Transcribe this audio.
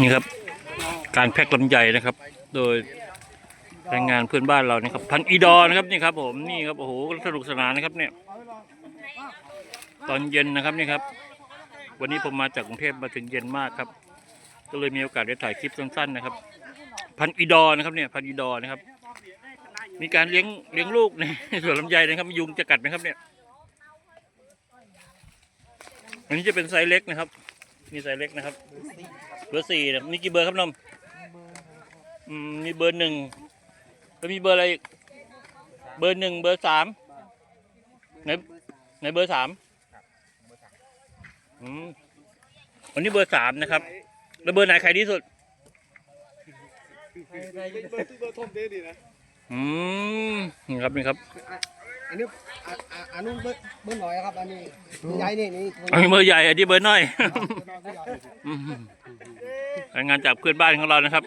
นี่ครับ การแพ็คลำไยนะครับ โดยแรงงานเพื่อนบ้านเรานะครับ พันอีดอนะครับนี่ครับผมนี่ครับโอ้โหสนุกสนานนะครับเนี่ย ตอนเย็นนะครับนี่ครับ วันนี้ผมมาจากกรุงเทพมาถึงเย็นมากครับ ก็เลยมีโอกาสได้ถ่ายคลิปสั้นๆนะครับ พันอีดอนะครับเนี่ย พันอีดอนะครับ มีการเลี้ยงเลี้ยงลูกในสวนลำไยนะครับยุงจะกัดไหมครับเนี่ย อันนี้จะเป็นไซส์เล็กนะครับ มีไซส์เล็กนะครับ เบอร์สี่นะมีกี่เบอร์ครับนมอืมมีเบอร์หนึ่งแล้วมีเบอร์อะไรอีก เบอร์หนึ่งเบอร์สามไหนไหนเบอร์สามอืมวันนี้เบอร์สามนะครับ แล้วเบอร์ไหนขายดีสุดเบอร์เบอร์ทมเด้ดีนะ อืมนี่ครับนี่ครับ อันนี้อะอะอันนู้นเบอร์เบอร์หน่อยครับอันนี้ใหญ่นี่นี่อันนี้เบอร์ใหญ่อันนี้เบอร์น้อยเบอร์น้อยเบอร์ใหญ่อืมรายงานจากเพื่อนบ้านของเรานะครับ